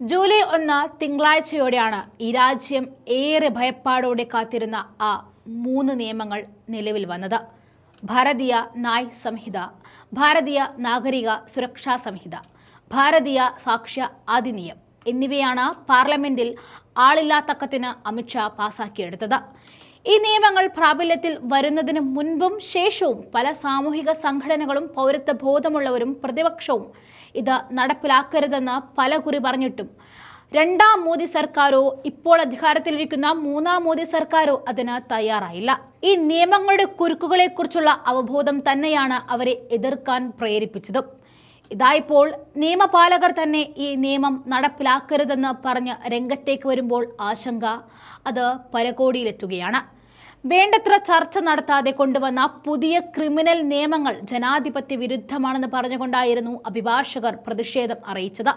July ഒന്ന് തിങ്കളാഴ്ചയോടെയാണ് ഈ രാജ്യം ഏറെ ഭയപ്പാടോടെ കാത്തിരുന്ന ആ മൂന്ന് നിയമങ്ങൾ നിലവിൽ വന്നത്. ഭാരതീയ നായ് സംഹിത ഭാരതീയ നാഗരിക സുരക്ഷാ സംഹിത ഭാരതീയ സാക്ഷ്യ അധിനിയം എന്നിവയാണ് പാർലമെന്റിൽ ആളില്ലാത്തക്കത്തിന് അമിത്ഷാ പാസാക്കിയെടുത്തത്. ഈ നിയമങ്ങൾ പ്രാബല്യത്തിൽ വരുന്നതിന് മുൻപും ശേഷവും പല സാമൂഹിക സംഘടനകളും പൗരത്വ ബോധമുള്ളവരും പ്രതിപക്ഷവും ഇത് നടപ്പിലാക്കരുതെന്ന് പല കുറി പറഞ്ഞിട്ടും. രണ്ടാം മോദി സർക്കാരോ ഇപ്പോൾ അധികാരത്തിലിരിക്കുന്ന മൂന്നാം മോദി സർക്കാരോ അതിന് തയ്യാറായില്ല. ഈ നിയമങ്ങളുടെ കുരുക്കുകളെക്കുറിച്ചുള്ള അവബോധം തന്നെയാണ് അവരെ എതിർക്കാൻ പ്രേരിപ്പിച്ചതും. ഇതായിപ്പോൾ നിയമപാലകർ തന്നെ ഈ നിയമം നടപ്പിലാക്കരുതെന്ന് പറഞ്ഞ് രംഗത്തേക്ക് വരുമ്പോൾ ആശങ്ക അത് പരകോടിയിലെത്തുകയാണ് വേണ്ടത്ര ചർച്ച നടത്താതെ കൊണ്ടുവന്ന പുതിയ ക്രിമിനൽ നിയമങ്ങൾ ജനാധിപത്യ വിരുദ്ധമാണെന്ന് പറഞ്ഞുകൊണ്ടായിരുന്നു അഭിഭാഷകർ പ്രതിഷേധം അറിയിച്ചത്.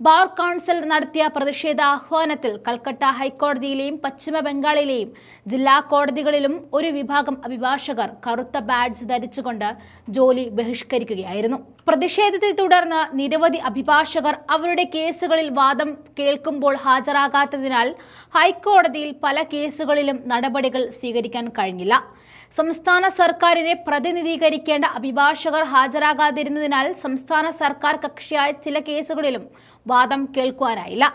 ബാർ കൗൺസിൽ നടത്തിയ പ്രതിഷേധ ആഹ്വാനത്തിൽ കൽക്കട്ട ഹൈക്കോടതിയിലെയും പശ്ചിമ ബംഗാളിലെയും ജില്ലാ കോടതികളിലും ഒരു വിഭാഗം അഭിഭാഷകർ കറുത്ത ബാഡ്ജ് ധരിച്ചുകൊണ്ട് ജോലി ബഹിഷ്കരിക്കുകയായിരുന്നു. പ്രതിഷേധത്തെ തുടർന്ന് നിരവധി അഭിഭാഷകർ അവരുടെ കേസുകളിൽ വാദം കേൾക്കുമ്പോൾ ഹാജരാകാത്തതിനാൽ ഹൈക്കോടതിയിൽ പല കേസുകളിലും നടപടികൾ സ്വീകരിക്കാൻ കഴിഞ്ഞില്ല. സംസ്ഥാന സർക്കാരിനെ പ്രതിനിധീകരിക്കേണ്ട അഭിഭാഷകർ ഹാജരാകാതിരുന്നതിനാൽ സംസ്ഥാന സർക്കാർ കക്ഷിയായ ചില കേസുകളിലും വാദം കേൾക്കുവാനായില്ല.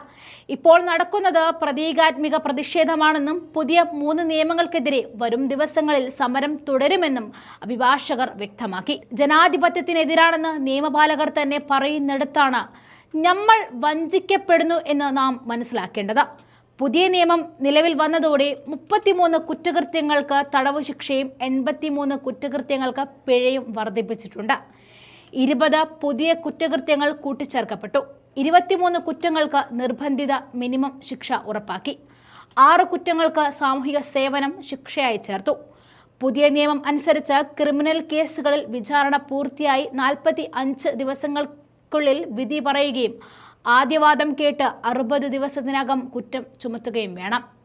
ഇപ്പോൾ നടക്കുന്നത് പ്രതീകാത്മിക പ്രതിഷേധമാണെന്നും പുതിയ മൂന്ന് നിയമങ്ങൾക്കെതിരെ വരും ദിവസങ്ങളിൽ സമരം തുടരുമെന്നും അഭിഭാഷകർ വ്യക്തമാക്കി. ജനാധിപത്യത്തിനെതിരാണെന്ന് നിയമപാലകർ തന്നെ പറയുന്നിടത്താണ് നമ്മൾ വഞ്ചിക്കപ്പെടുന്നു എന്ന് നാം മനസ്സിലാക്കേണ്ടത്. പുതിയ നിയമം നിലവിൽ വന്നതോടെ മുപ്പത്തിമൂന്ന് കുറ്റകൃത്യങ്ങൾക്ക് തടവ് ശിക്ഷയും എൺപത്തിമൂന്ന് കുറ്റകൃത്യങ്ങൾക്ക് പിഴയും വർദ്ധിപ്പിച്ചിട്ടുണ്ട്. ഇരുപത് പുതിയ കുറ്റകൃത്യങ്ങൾ കൂട്ടിച്ചേർക്കപ്പെട്ടു. ഇരുപത്തിമൂന്ന് കുറ്റങ്ങൾക്ക് നിർബന്ധിത മിനിമം ശിക്ഷ ഉറപ്പാക്കി. ആറ് കുറ്റങ്ങൾക്ക് സാമൂഹിക സേവനം ശിക്ഷയായി ചേർത്തു. പുതിയ നിയമം അനുസരിച്ച് ക്രിമിനൽ കേസുകളിൽ വിചാരണ പൂർത്തിയായി നാൽപ്പത്തി അഞ്ച് ദിവസങ്ങൾക്കുള്ളിൽ വിധി പറയുകയും ആദ്യവാദം കേട്ട് അറുപത് ദിവസത്തിനകം കുറ്റം ചുമത്തുകയും വേണം.